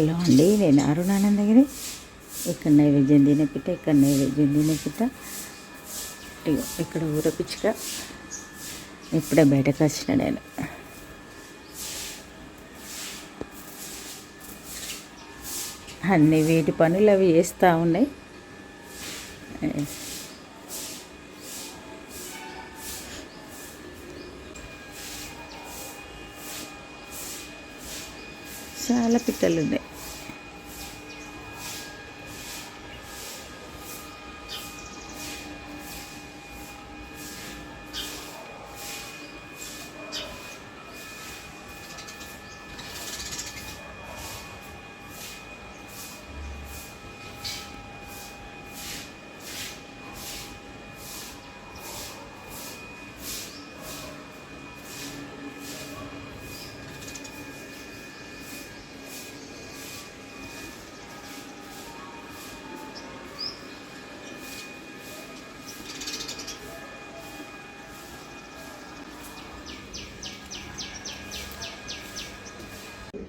Hello అండి నేను అరుణానందగిరి ఇక్కడ నైవేద్యం తినపిట్ట ఇక్కడ నైవేద్యం తినే పిట్ట. ఇక్కడ ఊరపిచ్చుక ఇప్పుడే బయటకు వచ్చిన నేను. అన్ని వీటి పనులు అవి చేస్తూ ఉన్నాయి. చాలా పిట్టలు ఉన్నాయి.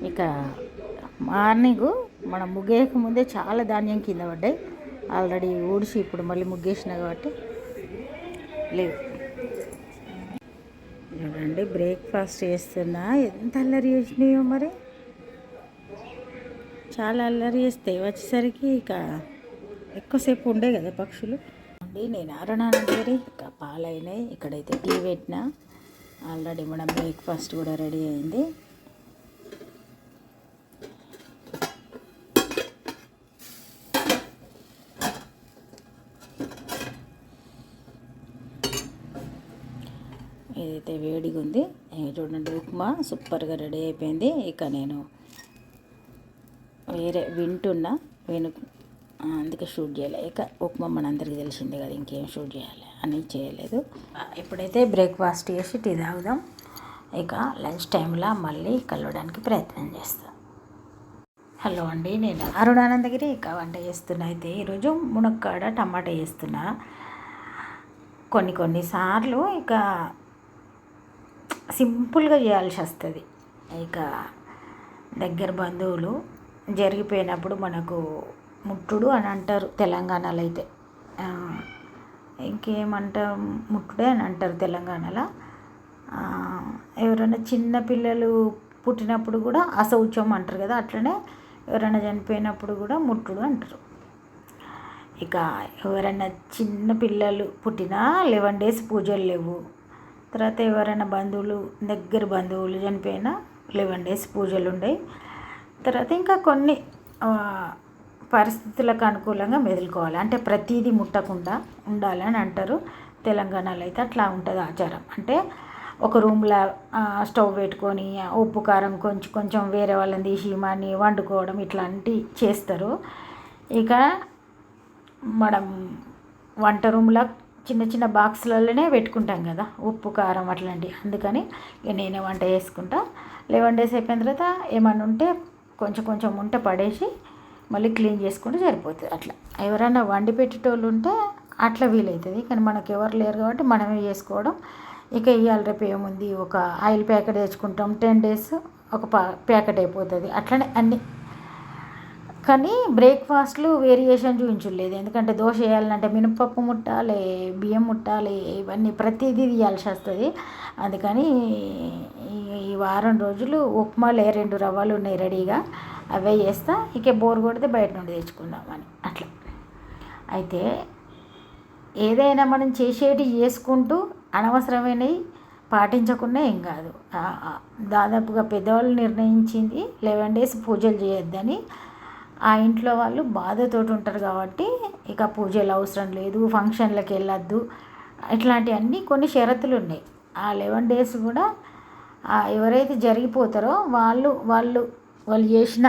ఇక మార్నింగ్ మనం ముగ్గేయక ముందే చాలా ధాన్యం కింద పడ్డాయి. ఆల్రెడీ ఊడిసి ఇప్పుడు మళ్ళీ ముగ్గేసిన కాబట్టి లేవు. చూడండి బ్రేక్ఫాస్ట్ చేస్తున్నా. ఎంత అల్లరి చేసినాయో మరి. చాలా అల్లరి చేస్తాయి. వచ్చేసరికి ఇక ఎక్కువసేపు ఉండే కదా పక్షులు. అండి నేను అరుణానందరి ఇక పాలైనాయి. ఇక్కడైతే టీ పెట్టిన. ఆల్రెడీ మన బ్రేక్ఫాస్ట్ కూడా రెడీ అయింది. ఏదైతే వేడిగా ఉంది చూడండి ఉప్మా సూపర్గా రెడీ అయిపోయింది. ఇక నేను వేరే వింటున్నా విను అందుకే షూట్ చేయలే. ఇక ఉప్మా మనందరికీ తెలిసిందే కదా ఇంకేం షూట్ చేయాలి అని చేయలేదు. ఇప్పుడైతే బ్రేక్ఫాస్ట్ చేసి టీ తాగుదాం. ఇక లంచ్ టైంలో మళ్ళీ కలవడానికి ప్రయత్నం చేస్తాం. హలో అండి నేను అరుణానందగిరి. ఇక వంట చేస్తున్నా అయితే ఈరోజు మునక్కాడ టమాటా చేస్తున్నా. కొన్ని కొన్ని సార్లు ఇక సింపుల్గా చేయాల్సి వస్తుంది. ఇక దగ్గర బంధువులు జరిగిపోయినప్పుడు మనకు ముట్టుడు అని అంటారు తెలంగాణలో అయితే. ఇంకేమంటారు ముట్టుడే అని అంటారు తెలంగాణలో. ఎవరైనా చిన్న పిల్లలు పుట్టినప్పుడు కూడా అసౌచ్యం అంటారు కదా అట్లనే ఎవరైనా చనిపోయినప్పుడు కూడా ముట్టుడు అంటారు. ఇక ఎవరైనా చిన్న పిల్లలు పుట్టినా లెవెన్ డేస్ పూజలు లేవు. తర్వాత ఎవరైనా బంధువులు దగ్గర బంధువులు చనిపోయినా లెవెన్ డేస్ పూజలు ఉండయి. తర్వాత ఇంకా కొన్ని పరిస్థితులకు అనుకూలంగా మెదులుకోవాలి. అంటే ప్రతిదీ ముట్టకుండా ఉండాలని అంటారు. తెలంగాణలో అయితే అట్లా ఉంటుంది ఆచారం. అంటే ఒక రూమ్లో స్టవ్ పెట్టుకొని ఉప్పు కారం కొంచెం కొంచెం వేరే వాళ్ళని తీసి మని వండుకోవడం ఇట్లాంటివి చేస్తారు. ఇక మనం వంట రూమ్లో చిన్న చిన్న బాక్సులలోనే పెట్టుకుంటాం కదా ఉప్పు కారం అట్లాంటివి. అందుకని ఇక నేనే వంట చేసుకుంటా. లెవెన్ డేస్ అయిపోయిన తర్వాత ఏమన్నా ఉంటే కొంచెం కొంచెం ఉంటే పడేసి మళ్ళీ క్లీన్ చేసుకుంటే సరిపోతుంది అట్లా. ఎవరైనా వండి పెట్టేటోళ్ళు ఉంటే అట్లా వీలవుతుంది కానీ మనకు ఎవరు లేరు కాబట్టి మనమే చేసుకోవడం. ఇక ఇవాళ రేపు ఏముంది? ఒక ఆయిల్ ప్యాకెట్ తెచ్చుకుంటాం. టెన్ డేస్ ఒక ప్యాకెట్ అయిపోతుంది. అట్లనే అన్ని కానీ బ్రేక్ఫాస్ట్లు వేరియేషన్ చూపించలేదు ఎందుకంటే దోశ వేయాలంటే మినపప్పు ముట్టాలి బియ్యం ముట్టాలి ఇవన్నీ ప్రతిదీ తీయాల్సి వస్తుంది. అందుకని ఈ- వారం రోజులు ఉప్మాలే రెండు రవ్వలు ఉన్నాయి రెడీగా. అవే చేస్తా. ఇక బోర్ కొడితే బయట నుండి తెచ్చుకుందామని అట్లా. అయితే ఏదైనా మనం చేసేటి చేసుకుంటూ అనవసరమైనవి పాటించకుండా ఏం కాదు. దాదాపుగా పెద్దవాళ్ళు నిర్ణయించింది లెవెన్ డేస్ పూజలు చేయొద్దని. ఆ ఇంట్లో వాళ్ళు బాధతోటి ఉంటారు కాబట్టి ఇక పూజలు అవసరం లేదు ఫంక్షన్లకు వెళ్ళొద్దు. ఇట్లాంటివన్నీ కొన్ని షరతులు ఉన్నాయి. ఆ లెవెన్ డేస్ కూడా ఎవరైతే జరిగిపోతారో వాళ్ళు వాళ్ళు వాళ్ళు చేసిన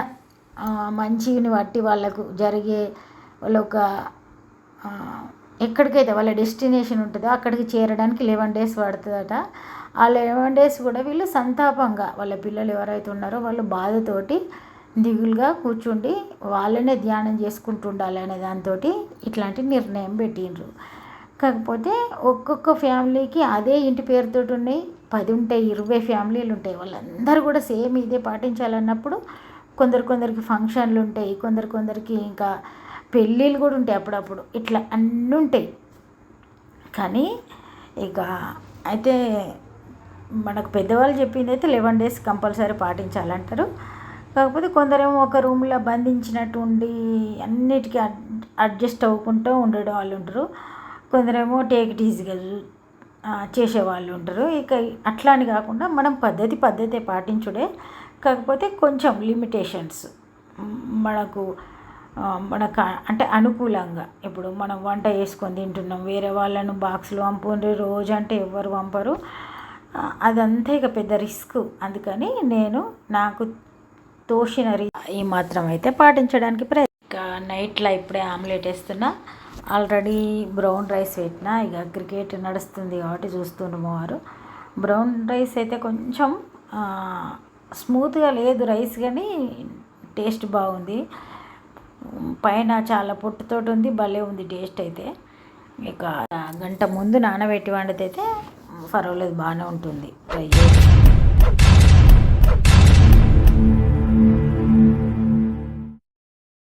మంచిని బట్టి వాళ్ళకు జరిగే వాళ్ళ ఒక ఎక్కడికైతే వాళ్ళ డెస్టినేషన్ ఉంటుందో అక్కడికి చేరడానికి లెవెన్ డేస్ పడుతుందట. ఆ లెవెన్ డేస్ కూడా వీళ్ళు సంతాపంగా వాళ్ళ పిల్లలు ఎవరైతే ఉన్నారో వాళ్ళు బాధతోటి దిగులుగా కూర్చుండి వాళ్ళనే ధ్యానం చేసుకుంటుండాలి అనే దాంతో ఇట్లాంటి నిర్ణయం పెట్టిండ్రు. కాకపోతే ఒక్కొక్క ఫ్యామిలీకి అదే ఇంటి పేరుతోటి ఉన్నాయి పది ఉంటాయి ఇరవై ఫ్యామిలీలు ఉంటాయి. వాళ్ళందరూ కూడా సేమ్ ఇదే పాటించాలన్నప్పుడు కొందరు కొందరికి ఫంక్షన్లు ఉంటాయి కొందరు కొందరికి ఇంకా పెళ్ళిళ్ళు కూడా ఉంటాయి అప్పుడప్పుడు. ఇట్లా అన్నీ ఉంటాయి. కానీ ఇక అయితే మనకు పెద్దవాళ్ళు చెప్పింది అయితే లెవెన్ డేస్ కంపల్సరీ పాటించాలంటారు. కాకపోతే కొందరేమో ఒక రూమ్లో బంధించినట్టు ఉండి అన్నిటికీ అడ్జస్ట్ అవ్వకుండా ఉండడం వాళ్ళు ఉంటారు కొందరేమో టేక్ ఇట్ ఈజీగా చేసేవాళ్ళు ఉంటారు ఇక అట్లా అని కాకుండా మనం పద్ధతి పద్ధతి పాటించుడే. కాకపోతే కొంచెం లిమిటేషన్స్ మనకు మనకు అంటే అనుకూలంగా. ఇప్పుడు మనం వంట చేసుకొని తింటున్నాం. వేరే వాళ్ళను బాక్స్లో పంపుండ్రి రోజు అంటే ఎవ్వరు పంపరు. అదంతా ఇక పెద్ద రిస్క్. అందుకని నేను నాకు తోషినరి ఈ మాత్రం అయితే పాటించడానికి ప్రయత్నం. ఇక నైట్లో ఇప్పుడే ఆమ్లెట్ వేస్తున్నా. ఆల్రెడీ బ్రౌన్ రైస్ పెట్టినా. ఇక క్రికెట్ నడుస్తుంది కాబట్టి చూస్తున్నాము వారు. బ్రౌన్ రైస్ అయితే కొంచెం స్మూత్గా లేదు రైస్ కానీ టేస్ట్ బాగుంది. పైన చాలా పొట్టుతోటి ఉంది భలే ఉంది టేస్ట్ అయితే. ఇక గంట ముందు నానబెట్టి వండితే అయితే పర్వాలేదు బాగానే ఉంటుంది. ట్రై చేసి